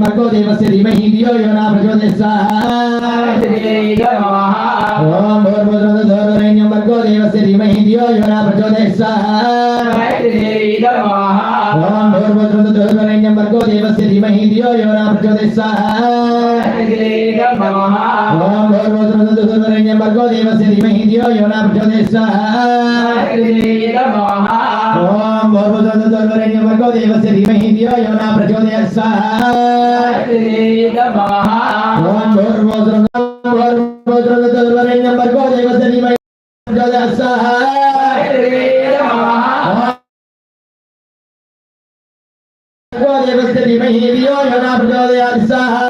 भर्गो देवस्य धीमहि धियो यो न प्रचोदयात् स्वाहा ओम भूर्भुवस्सुः तत्सवितुर्वरेण्यं भर्गो देवस्य धीमहि धियो यो न प्रचोदयात् स्वाहा ओम దుర్మరణ్యం వర్గో దేవస్య ధీమహి ధియో యో నా ప్రచోదయస్సాహ ఓం భోర్వోద్రదు దుర్మరణ్యం వర్గో దేవస్య ధీమహి ధియో యో నా ప్రచోదయస్సాహ ఓం భోర్వోద్రదు దుర్మరణ్యం వర్గో దేవస్య ధీమహి ధియో యో నా ప్రచోదయస్సాహ ఓం భోర్వోద్రదు धीमहि धियो यो न प्रचोदयात् स्वाहा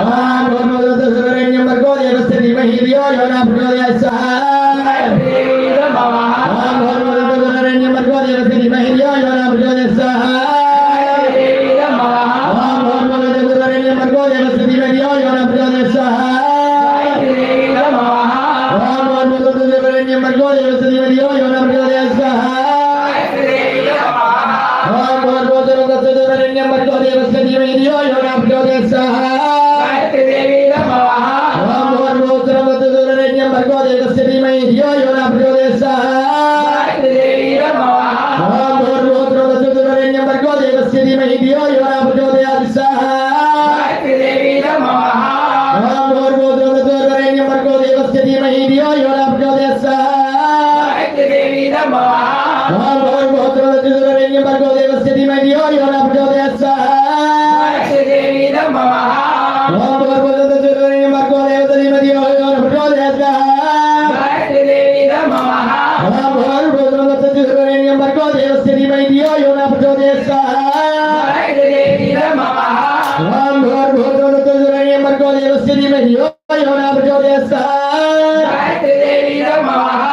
ओम भूर्भुवस्सुः तत्सवितुर्वरेण्यं भर्गो देवस्य धीमहि धियो यो न प्रचोदयात् स्वाहा ओम भूर्भुवस्सुः तत्सवितुर्वरेण्यं भर्गो देवस्य धीमहि धियो यो न प्रचोदयात् स्वाहा सर्वदेवता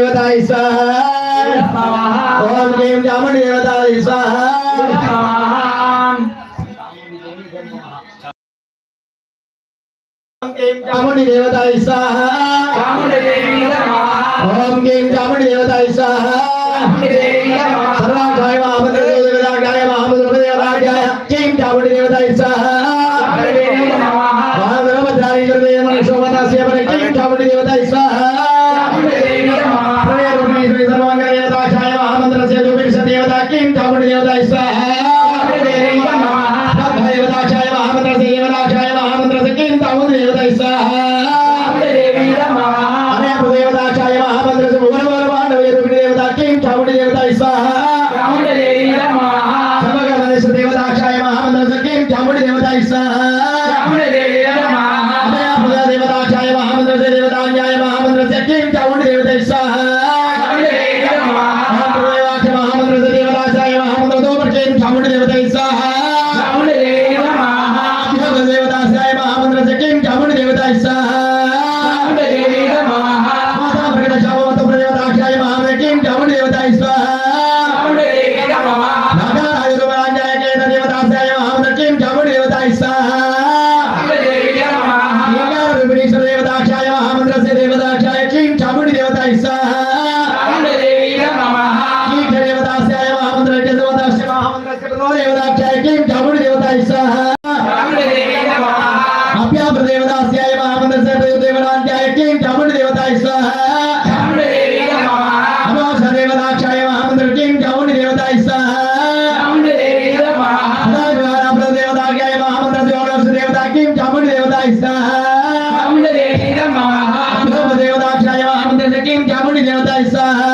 దేవతాయ ఓం గేం జాముని దేవతాయ జాముని దేవతాయ ఓం గేం జాముని దేవతాయ సర్వాధ్యాయ మహాపతి దేవదాక్షాయ స్వాహ దేవదాక్షాయ దేవతాయ స్వాహ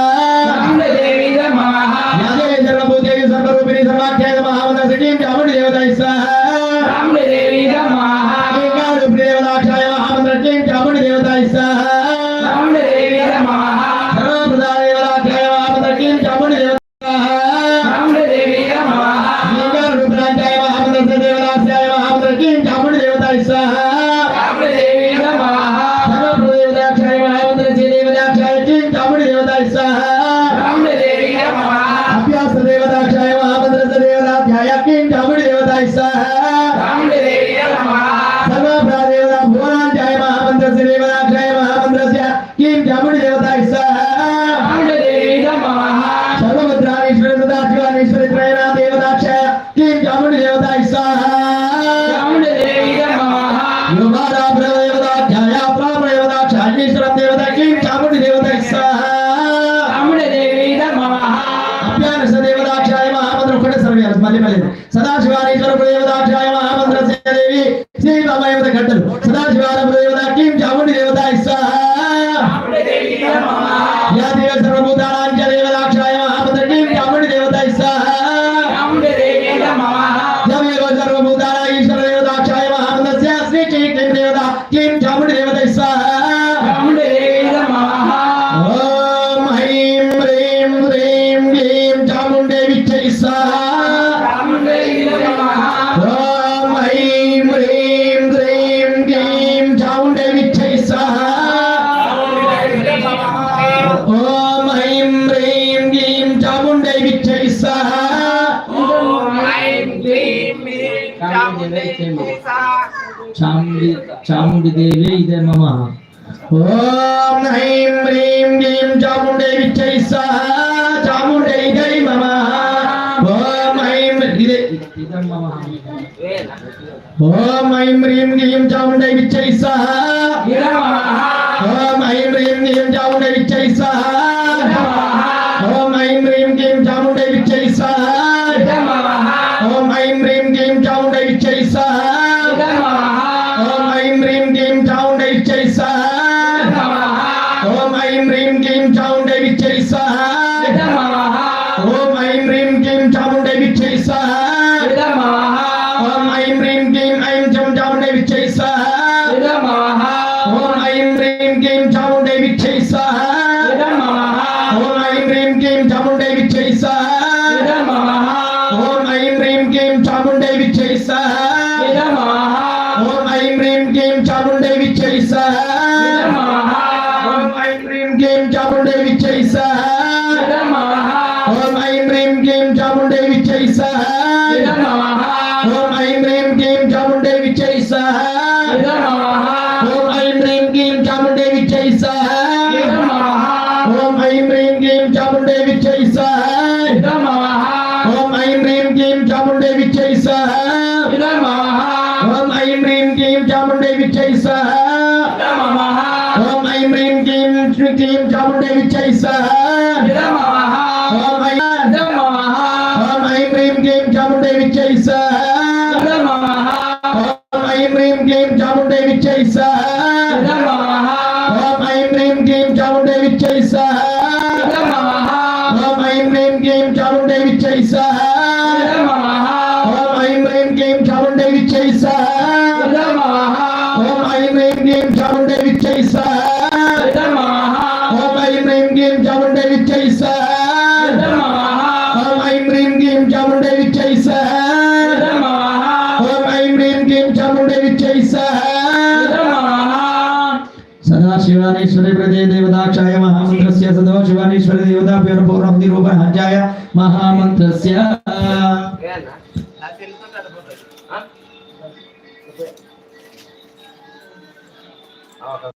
ఓం ఐం హ్రీం నీం చాముండై విచ్చై సహ. ఓం ఐం హ్రీం నీం చాముండై ஓம் ஐம் ரீம் டீம் ஸ்மிதீம் சாமுண்டை விச்சை சஹ ஓம் ஐம் ஓம் ஐம் ரீம் டீம் சாமுண்டை விச்சை சஹ ஓம் ஐம் ரீம் டீம் சாமுண்டை விச்சை சஹ ஓம் ஐம் ரீம் டீம் சாமுண்டை விச்சை சஹ ஓம் ஐம் ரீம் டீம் சாமுண்டை விச்சை சஹ शिवानेश्वरी प्रजे देवताक्षाय महामन्त्रस्य सदो शिवानेश्वरी देवता पूर्णं निरूपण हन्याय महामन्त्रस्य Okay.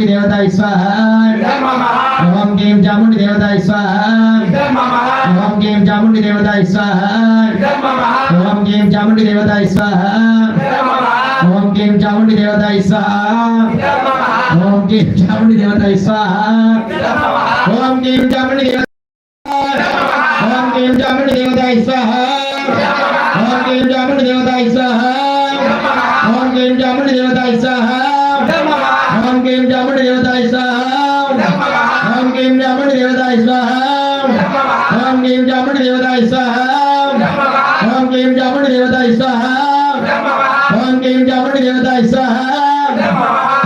चामुंडी देवता स्वाहा ओम गीं चामुंडी देवता स्वाहा ओम गीं चामुंडी देवता स्वाहा ओम गीं चामुंडी देवता स्वाहा ओम गीं चामुंडी देवता स्वाहा ओम गीं चामुंडी देवता स्वाहा ओम गीं चामुंडी देवता ओम केम चामुंडी देवता स्वाहा ओम गीं चामुंडी देवता स्वाहा ओम गीं चामुंडी देवता स्वाहा స్వాహ ఓం క్లీం చాముండి దేవతాయ స్వాహ ఓం క్లీం చాముండి దేవతాయ స్వాహ ఓం క్లీం చాముండి దేవతాయ స్వాహ ఓం క్లీం చాముండి దేవతాయ స్వాహ ఓం క్లీం చాముండి దేవతాయ స్వాహ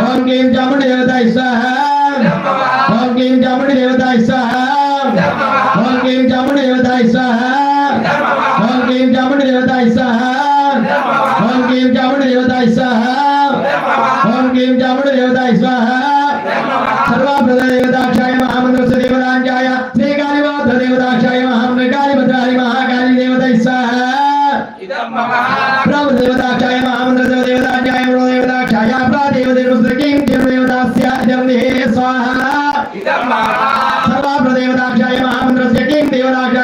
ఓం క్లీం చాముండి దేవతాయ స్వాహ ఓం క్లీం చాముండి దేవతాయ స్వాహ ఓం క్లీం చాముండి దేవతాయ స్వాహ ఓం క్లీం చాముండి దేవతాయ స్వాహ ఓం క్లీం చాముండి దేవతాయ क्लीं चामुण्डदेवताय स्वाहा सर्वाभृतदेवताक्षाय महामन्द्रस्वदेवताञ्चाय श्रीकालिमात्रदेवताक्षाय महामृगालिभद्राणि महाकालिदेवतैः स्वाहा ब्रह्मदेवताक्षाय महामन्द्रदेवताक्षाय देवताक्षाय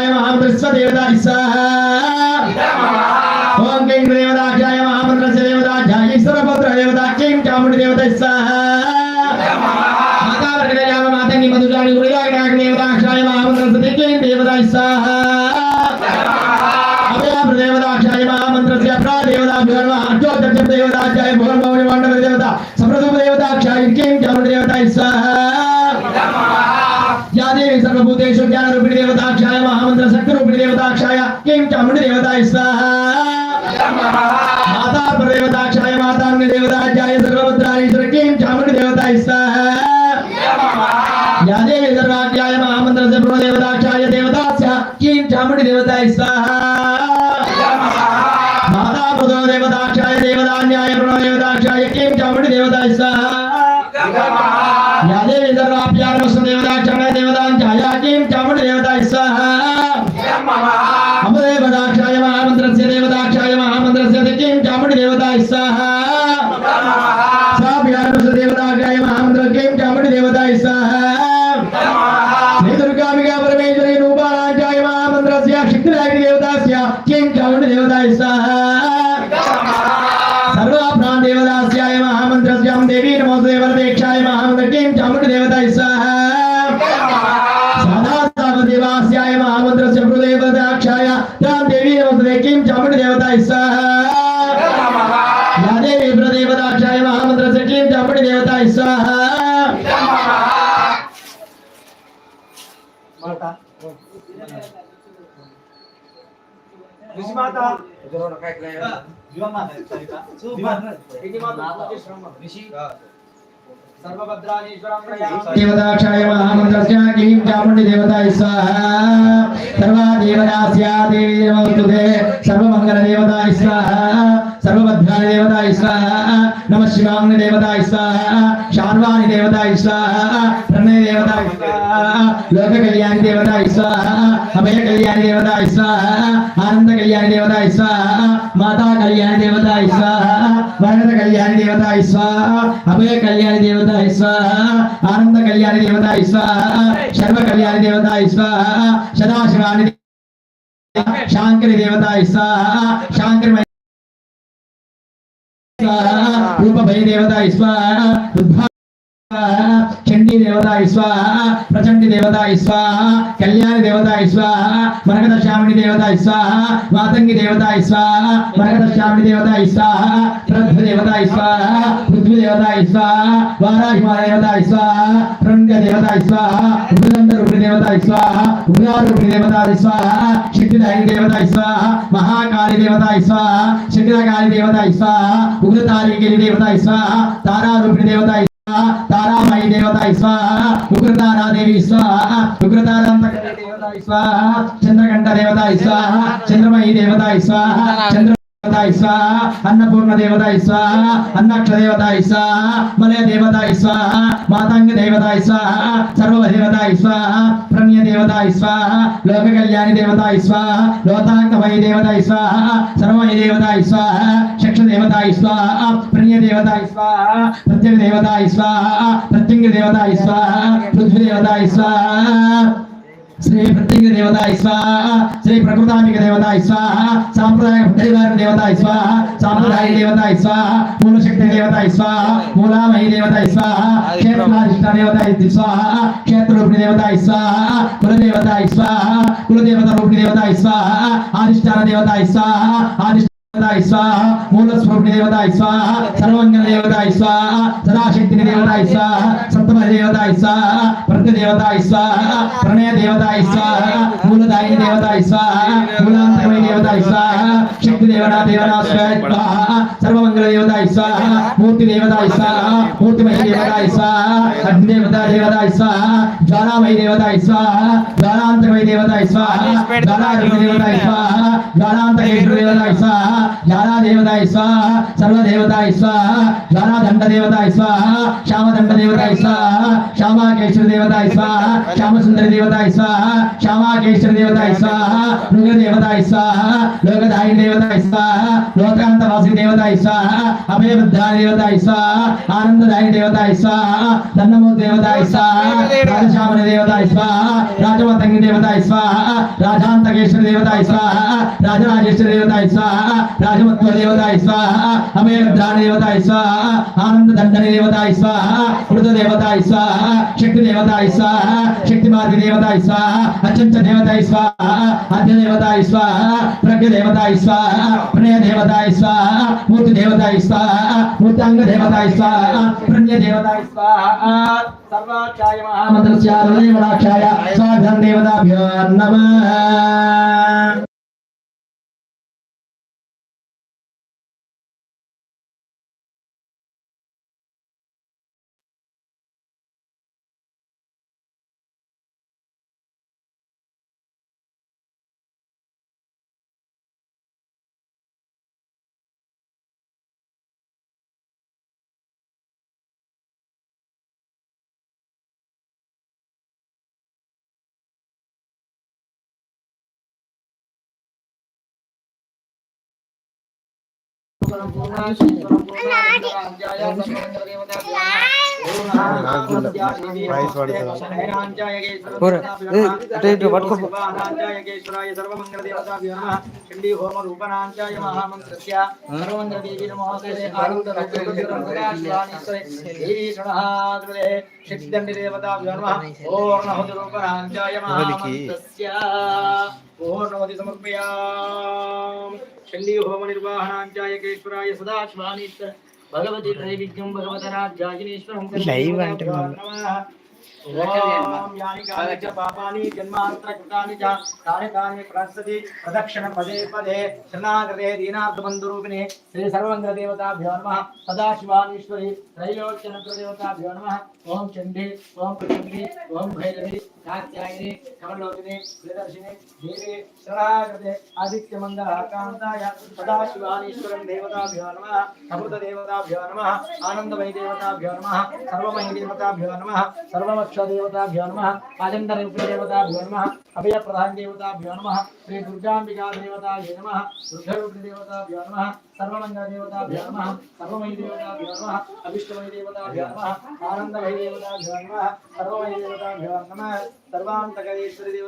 ह्रीं चामुंडी देवता इस्ताह माता प्रदेवता छाये माता प्रदेवताक्षाय माताग्नि देवताक्षाय सर्वभद्राणीश्वर ह्रीं चामुंडी देवता इस्ताह यादे देवी सर्वाध्याय महामंत्र से प्रो देवता छाये देवता देवतास्य ह्रीं चामुंडी देवता इस्ताह माता प्रदो देवता छाये देवता न्याये प्रो देवता प्रणदेवताक्षाय ह्रीं चामुंडी देवता इस्ताह यादे स्वाहा या देवी देवता वसुदेवताक्षाय देवता छाया ह्रीं चामुंडी देवता इस्ताह దేవదాక్షాయ మహామంత్రస్య క్లీం చాముండి దేవతాయ స్వాహ సర్వా దేవదాస్య దేవీ నమోస్తుతే సర్వమంగళ దేవతాయ స్వాహ సర్వభద్రాని దేవతాయ స్వాహ నమ శివాంగ దేవతాయ స్వాహ శార్వాణి దేవతాయ స్వాహ ప్రణయ దేవతాయ స్వాహ లోక కళ్యాణి దేవతాయ స్వాహ అభయ కళ్యాణి దేవతాయ స్వాహ ఆనంద కళ్యాణి దేవతాయ స్వాహ మాతా కళ్యాణి దేవతాయ స్వాహ వరద కళ్యాణి దేవతాయ శాంకరి శాంకరి చండీ దేవత ఇస్వాహ ప్రచండి దేవత ఇస్వాహ కళ్యాణి దేవత ఇస్వాహ మరకత శ్యామిని దేవత ఇస్వాహ వాతంగి దేవత ఇస్వాహ మరకత శ్యామిని దేవత ఇస్వాహ ప్రధ్వ దేవత ఇస్వాహ పృథ్వీ దేవత ఇస్వాహ వారాహిమాల దేవత ఇస్వాహ ప్రంగ దేవత ఇస్వాహ ఉగ్రంద దేవత ఇస్వాహ స్వాహ ఉగ్రారూపిణి దేవతాయ స్వాహ శక్తిదాయి దేవత ఇస్వాహ మహాకాళి దేవత ఇస్వాహ శక్తికాళి దేవత ఇస్వాహ ఉగ్రతారిగిరి దేవత ఇస్వాహ తారారూపిణి దేవత తారామయి దేవతాయ స్వాహ ఉగ్రతారాదేవి స్వాహ ఉగ్రతారాంత దేవతాయ స్వాహ చంద్రకంఠ దేవతాయ స్వాహ చంద్రమయి దేవతాయ స్వాహ చంద్ర దేవతాయ స్వాహ అన్నపూర్ణ దేవతాయ స్వాహ అన్నక్ష దేవతాయ స్వాహ మలయ దేవతాయ స్వాహ మాతాంగ దేవతాయ స్వాహ సర్వ దేవతాయ స్వాహ ప్రణ్య దేవతాయ స్వాహ లోక కళ్యాణి దేవతాయ స్వాహ లోతాంగమయ దేవతాయ స్వాహ సర్వమయ దేవతాయ స్వాహ చక్షు దేవతాయ స్వాహ ప్రణ్య దేవతాయ స్వాహ ప్రత్యేక దేవతాయ స్వాహ ప్రత్యంగ దేవతాయ స్వాహ పృథ్వీ దేవతాయ స్వాహ శ్రీ ప్రత్యేక దేవత స్వాహ శ్రీ ప్రకృతామిక దేవత స్వాహ సాంప్రదాయ పరివార దేవత స్వాహ సాంప్రదాయ దేవత స్వాహ మూలశక్తి దేవత స్వాహ మూలామయ దేవత స్వాహ క్షేత్రాధిష్ట దేవత స్వాహ క్షేత్రరూపిణి దేవత స్వాహ కులదేవత స్వాహ కులదేవత రూపిణి దేవత స్వాహ ఆదిష్టాన దేవత స్వాహ ఆదిష్ట దేవతాయ స్వాహ మూల స్వరూపిణి దేవతాయ స్వాహ సర్వంగ దేవతాయ స్వాహ సదాశక్తిని దేవతాయ స్వాహ సప్తమ దేవతాయ స్వాహ ప్రతి దేవతాయ స్వాహ ప్రణయ దేవతాయ స్వాహ మూలదాయి దేవతాయ స్వాహ మూలాంత దేవతాయ స్వాహ శక్తి దేవనా దేవనా స్వాహ సర్వమంగళ దేవతాయ స్వాహ మూర్తి దేవతాయ స్వాహ మూర్తిమయ దేవతాయ స్వాహ అగ్ని దేవతా స్వాహ జ్వాలామయ స్వాహ స్వాహ స్వాహ స్వాహ జ్వాలా స్వాహ స్వాహ స్వాహ స్వాహ స్వాహ శ్యామసుందర దేవతాయ స్వాహ శ్యామాకేశ్వర దేవతాయ స్వాహ మృగ దేవతాయ స్వాహ లోకదాయి దేవతాయ స్వాహ లోకాంతవాసి దేవతాయ స్వాహ అభయబద్ధ దేవతాయ స్వాహ ఆనందదాయి దేవత స్వాహ ధన్నమూర్తి దేవత స్వాహ రాజశ్యామని దేవత స్వాహ రాజవతంగి దేవత స్వాహ రాజాంతకేశ్వర దేవత స్వాహ రాజరాజేశ్వర దేవత స్వాహ రాజమత్వ దేవతాయ స్వాహ అభయభద్రాని దేవత స్వాహ ఆనంద దండని దేవత స్వాహ మృత దేవత స్వాహ శక్తి దేవత స్వాహ శక్తి మార్గ దేవత స్వాహ అత్యంత దేవత స్వాహ అద్య దేవత స్వాహ ప్రజ్ఞ దేవతాయ స్వాహ ప్రణయ దేవతాయ స్వాహ మూర్తి దేవతాయ స్వాహ మూర్తాంగ దేవతాయ స్వాహ. ప్రణ్య దేవతాయ స్వాహ సర్వాచాయ మహామంత్రస్య దేవతాభ్యో నమః. దేవతాభ్యో నమః ఈశ్వరం పూర్ణాశ్వరం పూర్ణాధ్యాయ చండీ హోమ రూపనాంచాయ మహామంత్రస్య సర్వంగదేవి నమోదరే ఆనందరూపేశ్వరే శక్తిదండి దేవతాభ్యో మహామంత్రస్య చండీ హోమ కేశ్వరాయ సదాశ్వానీశ్వర భగవతి త్రైవిద్యం భగవతరాజ్యాజినేశ్వరం లైవ్ ప్రదక్షిణ పదే పదే శరణాగతే దీనార్థ బంధురూపిణి శ్రీ సర్వంగ దేవతాభ్యో నమః. సదాశివానీశ్వరి త్రైలోక్య దేవతాభ్యో నమః. ఓం చండీ ఓం పృథ్వీ ఓం భైరవి కాత్యాయని కమలోకిని ప్రియదర్శిని దేవి శరణాగతే ఆదిత్య మంగళ కాంతాయ సదాశివానీశ్వరం దేవతాభ్యో నమః. అమృత దేవతాభ్యో నమః. ఆనందమయ దేవతాభ్యో నమః. సర్వమయ దేవతాభ్యో నమః. సర్వమక్ష అక్షదేవతాభ్యో నమ ఆజందర నమ నమః అభయ ప్రధాన దేవతాభ్యో నమః శ్రీ దుర్గాంబికా దేవతాయ నమః రుద్రరూపి దేవతాభ్యో నమ సర్వమంగళ నమ నమః నమ దేవతాభ్యో నమ అభిష్టమయ నమ నమః నమ దేవతాభ్యో నమ సర్వమయ దేవతాభ్యో నమః సర్వాంతకరేశ్వరి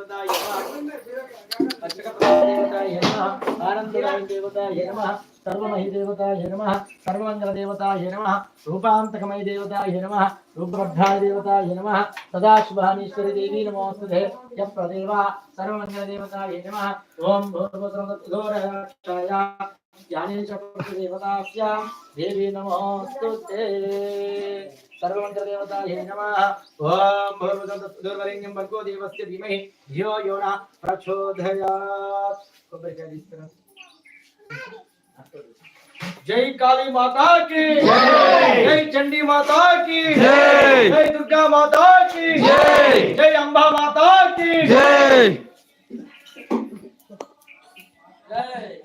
ఆనందరాయ దేవతాయ నమః సర్వమహి దేవతాయ నమః సర్వమంగళ దేవతాయ నమ రూపాంతకమయ దేవతాయ నమః రూపభద్రాయ దేవతాయ నమః సదాశివానీశ్వరి దేవీ నమోస్తుతే య ప్రదేవ సర్వమంగళ దేవతాయ నమః ఓం భూర్భువస్రమద్ఘోరక్షాయ జ్ఞానేశ దేవీ నమోస్తుతే. సర్వమంగళ దేవతాయ నమః ఓం భూర్భువస్రమద్ఘోరక్షాయ భర్గో ధీమహి ధియో యో న जय काली माता की। जय। चंडी माता की। जय। जय दुर्गा माता की। जय। जय अंबा माता की। जय। जय।